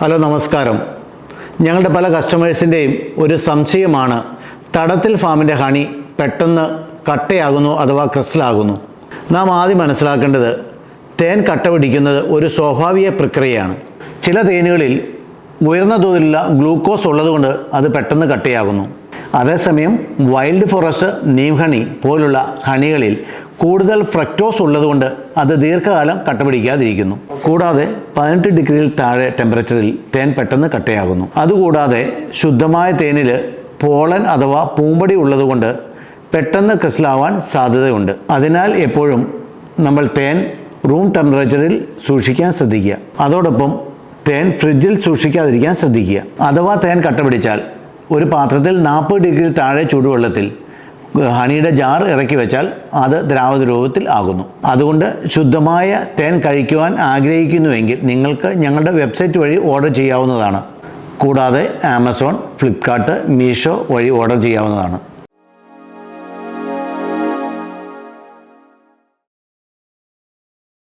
Hello നമസ്കാരം. ഞങ്ങളുടെ പല കസ്റ്റമേഴ്സിന്റെയും ഒരു സംശയമാണ് തടത്തിൽ ഫാമിന്റെ ഹണി പെട്ടെന്ന് കട്ടയാകുന്നു അഥവാ ക്രിസ്റ്റലാകുന്നു. നാം ആദ്യം മനസ്സിലാക്കേണ്ടത് തേൻ കട്ട പിടിക്കുന്നത് ഒരു സ്വാഭാവിക പ്രക്രിയയാണ്. ചില തേനുകളിൽ ഉയർന്ന തോതിലുള്ള ഗ്ലൂക്കോസ് ഉള്ളതുകൊണ്ട് അത് പെട്ടെന്ന് കട്ടയാകുന്നു. അതേസമയം വൈൽഡ് ഫോറസ്റ്റ് നീംഹണി പോലുള്ള ഹണികളിൽ കൂടുതൽ ഫ്രക്ടോസ് ഉള്ളതുകൊണ്ട് അത് ദീർഘകാലം കട്ടപിടിക്കാതിരിക്കുന്നു. കൂടാതെ പതിനെട്ട് ഡിഗ്രിയിൽ താഴെ ടെമ്പറേച്ചറിൽ തേൻ പെട്ടെന്ന് കട്ടയാകുന്നു. അതുകൂടാതെ ശുദ്ധമായ തേനിൽ പോളൻ അഥവാ പൂമ്പടി ഉള്ളതുകൊണ്ട് പെട്ടെന്ന് ക്രിസ്റ്റലാവാൻ സാധ്യതയുണ്ട്. അതിനാൽ എപ്പോഴും നമ്മൾ തേൻ റൂം ടെമ്പറേച്ചറിൽ സൂക്ഷിക്കാൻ ശ്രദ്ധിക്കുക. അതോടൊപ്പം തേൻ ഫ്രിഡ്ജിൽ സൂക്ഷിക്കാതിരിക്കാൻ ശ്രദ്ധിക്കുക. അഥവാ തേൻ കട്ടപിടിച്ചാൽ ഒരു പാത്രത്തിൽ നാൽപ്പത് ഡിഗ്രി താഴെ ചൂടുവെള്ളത്തിൽ ഹണിയുടെ ജാർ ഇറക്കി വെച്ചാൽ അത് ദ്രാവക രൂപത്തിൽ ആകുന്നു. അതുകൊണ്ട് ശുദ്ധമായ തേൻ കഴിക്കുവാൻ ആഗ്രഹിക്കുന്നുവെങ്കിൽ നിങ്ങൾക്ക് ഞങ്ങളുടെ വെബ്സൈറ്റ് വഴി ഓർഡർ ചെയ്യാവുന്നതാണ്. കൂടാതെ ആമസോൺ ഫ്ലിപ്കാർട്ട് മീഷോ വഴി ഓർഡർ ചെയ്യാവുന്നതാണ്.